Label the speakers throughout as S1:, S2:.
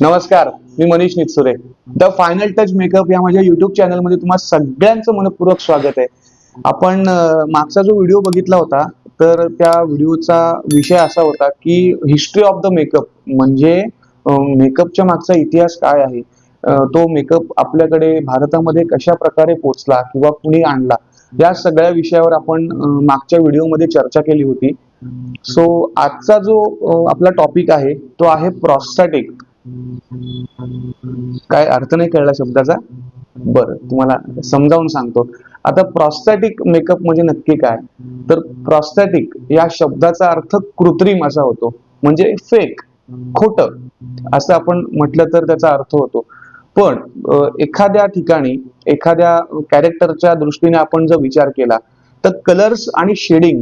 S1: नमस्कार मी Manish Nitsure. The final touch makeup या माझ्या युट्यूब चॅनलमध्ये तुम्हा सगळ्यांचं मनपूर्वक स्वागत आहे. आपण मागचा जो व्हिडिओ बघितला होता तर त्या व्हिडिओचा विषय असा होता की हिस्ट्री ऑफ द मेकअप म्हणजे मेकअपच्या मागचा इतिहास काय आहे? तो मेकअप आपल्याकडे भारतामध्ये कशा प्रकारे पोचला किंवा कुणी आणला? या सगळ्या विषयावर आपण मागच्या व्हिडिओमध्ये चर्चा केली होती. सो आजचा जो आपला टॉपिक आहे तो आहे प्रॉस्टॅटिक काय अर्थ नाही कळला शब्दाचा? बरं तुम्हाला समजावून सांगतो. आता प्रॉस्थॅटिक मेकअप म्हणजे नक्की काय? तर प्रॉस्थॅटिक या शब्दाचा अर्थ कृत्रिम असा होतो. म्हणजे फेक खोट. असं आपण म्हटलं तर त्याचा अर्थ होतो. पण एखाद्या ठिकाणी एखाद्या कॅरेक्टरच्या दृष्टीने आपण जर विचार केला तर कलर्स आणि शेडिंग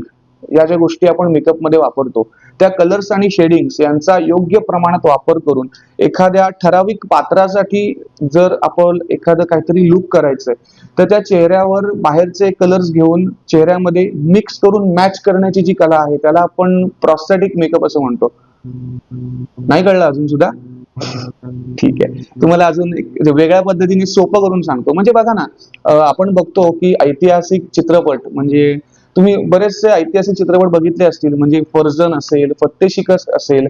S1: या ज्या गोष्टी आपण मेकअपमध्ये वापरतो त्या कलर्स आणि शेडिंग्स यांचा योग्य प्रमाणात वापर करून एखाद्या ठराविक पात्रासाठी जर आपण एखादं काहीतरी लुक करायचंय तर त्या चेहऱ्यावर बाहेरचे कलर्स घेऊन चेहऱ्यामध्ये मिक्स करून मॅच करण्याची जी कला आहे त्याला आपण प्रॉस्थेटिक मेकअप असं म्हणतो. नाही कळलं अजून सुद्धा? ठीक आहे. तुम्हाला अजून एक वेगळ्या पद्धतीने सोपं करून सांगतो. म्हणजे बघा ना आपण बघतो की ऐतिहासिक चित्रपट म्हणजे तुम्ही बरेचसे ऐतिहासिक चित्रपट बघितले असतील म्हणजे फर्जन असेल फत्ते शिकस असेल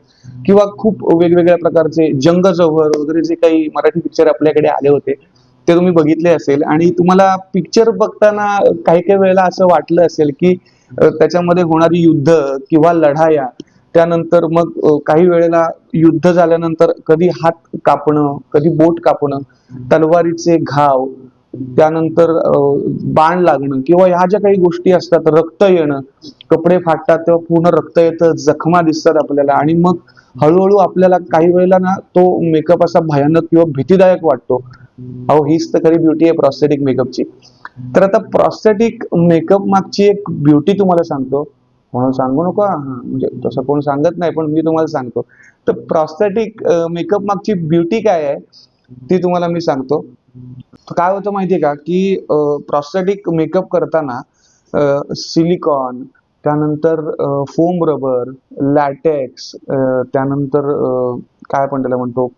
S1: किंवा खूप वेगवेगळ्या प्रकारचे जंग जव्हर वगैरे जे काही मराठी पिक्चर आपल्याकडे आले होते ते तुम्ही बघितले असेल. आणि तुम्हाला पिक्चर बघताना काही काही वेळेला असं वाटलं असेल की त्याच्यामध्ये होणारी युद्ध किंवा लढाया त्यानंतर मग काही वेळेला युद्ध झाल्यानंतर कधी हात कापणं कधी बोट कापणं तलवारीचे घाव त्यानंतर बाण लागणं किंवा ह्या ज्या काही गोष्टी असतात रक्त येणं कपडे फाटतात तेव्हा पूर्ण रक्त येतं जखमा दिसतात आपल्याला आणि मग हळूहळू आपल्याला काही वेळेला ना तो मेकअप असा भयानक किंवा भीतीदायक वाटतो. अहो हीच तर खरी ब्युटी आहे प्रॉस्थेटिक मेकअपची तर आता प्रॉस्थेटिक मेकअप मागची एक ब्युटी तुम्हाला सांगतो. म्हणून सांगू नका? म्हणजे तसं कोण सांगत नाही पण मी तुम्हाला सांगतो. तर प्रॉस्थेटिक मेकअप मागची ब्युटी काय आहे ती तुम्हाला मी सांगतो. काय होतं माहितीये का? की प्रॉस्थेटिक मेकअप करताना सिलिकॉन त्यानंतर फोम रबर लॅटेक्स त्यानंतर काय आपण त्याला म्हणतो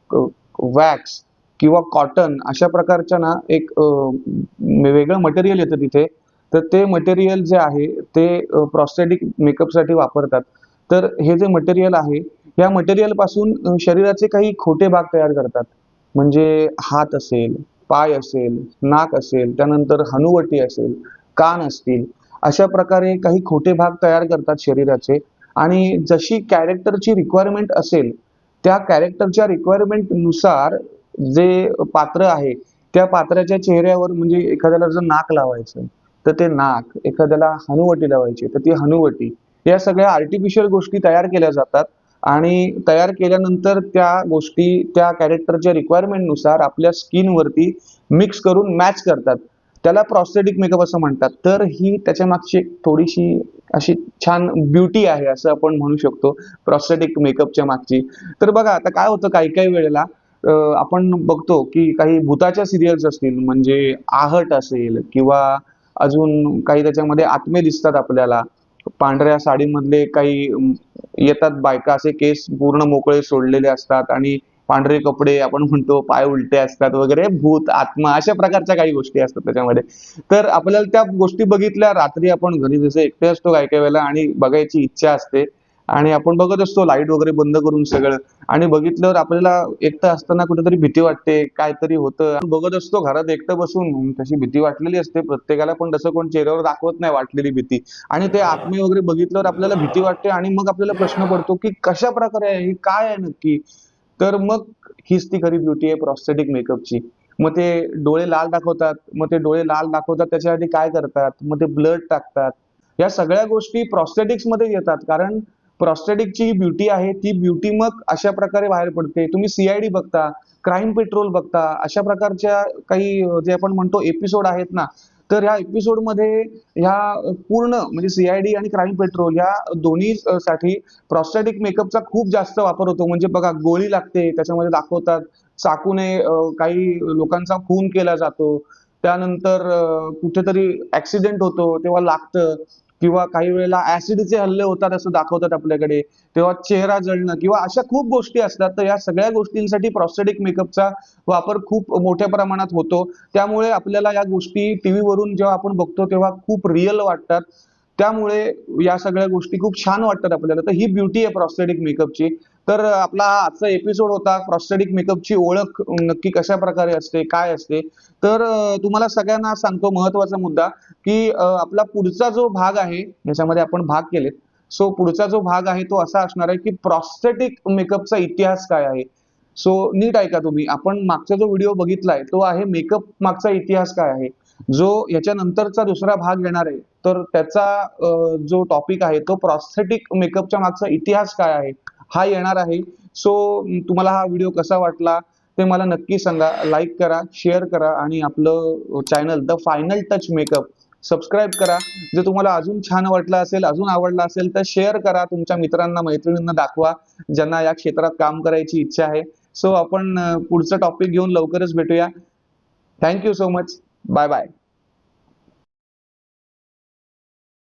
S1: वॅक्स किंवा कॉटन अशा प्रकारच्या ना एक वेगळं मटेरियल येतं तिथे. तर ते मटेरियल जे आहे ते प्रॉस्थेटिक मेकअपसाठी वापरतात. तर हे जे मटेरियल आहे या मटेरियलपासून शरीराचे काही खोटे भाग तयार करतात. म्हणजे हात असेल पाय असेल नाक असेल त्यानंतर हनुवटी असेल कान असतील अशा प्रकारे काही खोटे भाग तयार करतात शरीराचे. आणि जशी कॅरेक्टरची रिक्वायरमेंट असेल त्या कॅरेक्टरच्या रिक्वायरमेंटनुसार जे पात्र आहे त्या पात्राच्या चेहऱ्यावर म्हणजे एखाद्याला जर नाक लावायचं तर ते नाक एखाद्याला हनुवटी लावायची तर ती हनुवटी या सगळ्या आर्टिफिशियल गोष्टी तयार केल्या जातात. आणि तयार केल्यानंतर त्या गोष्टी त्या कॅरेक्टरच्या रिक्वायरमेंटनुसार आपल्या स्किनवरती मिक्स करून मॅच करतात. त्याला प्रॉस्थेटिक मेकअप असं म्हणतात. तर ही त्याच्या मागची एक थोडीशी अशी छान ब्युटी आहे असं आपण म्हणू शकतो प्रॉस्थेटिक मेकअपच्या मागची. तर बघा आता काय होतं काही काही वेळेला आपण बघतो की काही भूताच्या सिरियल्स असतील म्हणजे आहट असेल किंवा अजून काही त्याच्यामध्ये आत्मे दिसतात आपल्याला. पांढऱ्या साडीमधले काही येतात बायका असे केस पूर्ण मोकळे सोडलेले असतात आणि पांढरे कपडे आपण म्हणतो पाय उलटे असतात वगैरे भूत आत्मा अशा प्रकारच्या काही गोष्टी असतात त्याच्यामध्ये. तर आपल्याला त्या गोष्टी बघितल्या रात्री आपण घरी जसे एकटे असतो काही काही वेळेला आणि बघायची इच्छा असते. आणि आपण बघत असतो लाइट वगैरे बंद करून सगळं. आणि बघितल्यावर आपल्याला एकटं असताना कुठेतरी भीती वाटते काहीतरी होतं. बघत असतो घरात एकटं बसून तशी भीती वाटलेली असते. प्रत्येकाला पण तसं कोण चेहऱ्यावर दाखवत नाही वाटलेली भीती. आणि ते आत्मे वगैरे बघितल्यावर आपल्याला भीती वाटते आणि मग आपल्याला प्रश्न पडतो की कशा प्रकारे आहे हे काय आहे नक्की? तर मग हीच ती खरी ब्युटी आहे प्रॉस्थेटिक मेकअपची मग ते डोळे लाल दाखवतात. मग ते डोळे लाल दाखवतात त्याच्यासाठी काय करतात? मग ते ब्लड टाकतात. या सगळ्या गोष्टी प्रॉस्थेटिक्समध्ये येतात. कारण प्रॉस्थेटिकची ही ब्युटी आहे ती ब्युटी मग अशा प्रकारे बाहेर पडते. तुम्ही सीआयडी बघता क्राईम पेट्रोल बघता अशा प्रकारच्या काही जे आपण म्हणतो एपिसोड आहेत ना तर ह्या एपिसोडमध्ये ह्या पूर्ण म्हणजे सीआयडी आणि क्राईम पेट्रोल या दोन्ही साठी प्रॉस्टॅटिक मेकअपचा खूप जास्त वापर होतो. म्हणजे बघा गोळी लागते त्याच्यामध्ये दाखवतात चाकूने काही लोकांचा खून केला जातो. त्यानंतर कुठेतरी ऍक्सिडेंट होतो तेव्हा लागतं. किंवा काही वेळेला ऍसिडचे हल्ले होतात असं दाखवतात आपल्याकडे. तेव्हा चेहरा जळणं किंवा अशा खूप गोष्टी असतात. तर या सगळ्या गोष्टींसाठी प्रॉस्थेटिक मेकअपचा वापर खूप मोठ्या प्रमाणात होतो. त्यामुळे आपल्याला या गोष्टी टीव्ही वरून जेव्हा आपण बघतो तेव्हा खूप रिअल वाटतात. त्यामुळे या सगळ्या गोष्टी खूप छान वाटतात आपल्याला. तर ही ब्युटी आहे प्रॉस्थेटिक मेकअपची तर आपला हा आजचा एपिसोड होता. प्रॉस्थेटिक मेकअपची ओळख नक्की कशा प्रकारे असते काय असते? तर तुम्हाला सगळ्यांना सांगतो महत्त्वाचा मुद्दा की आपला पुढचा जो भाग आहे याच्यामध्ये आपण भाग केलेत. सो पुढचा जो भाग आहे तो असा असणार आहे की प्रॉस्थेटिक मेकअपचा इतिहास काय आहे? सो नीट ऐका तुम्ही. आपण मागचा जो व्हिडिओ बघितलाय तो आहे मेकअप मागचा इतिहास काय आहे? जो याच्यानंतरचा दुसरा भाग येणार आहे तर त्याचा जो टॉपिक आहे तो प्रॉस्थेटिक मेकअपच्या मागचा इतिहास काय आहे? हा येणार आहे. सो तुम्हाला हा व्हिडिओ कसा वाटला ते मला नक्की सांगा. लाईक करा शेअर करा आणि आपलं channel the final touch makeup subscribe करा. जर तुम्हाला अजून छान वाटलं असेल अजून आवडलं असेल तर शेअर करा. तुमच्या मित्रांना मैत्रिणींना दाखवा ज्यांना या क्षेत्रात काम करायची इच्छा आहे. सो आपण पुढचं टॉपिक घेऊन लवकरच भेटूया. Thank you so much bye bye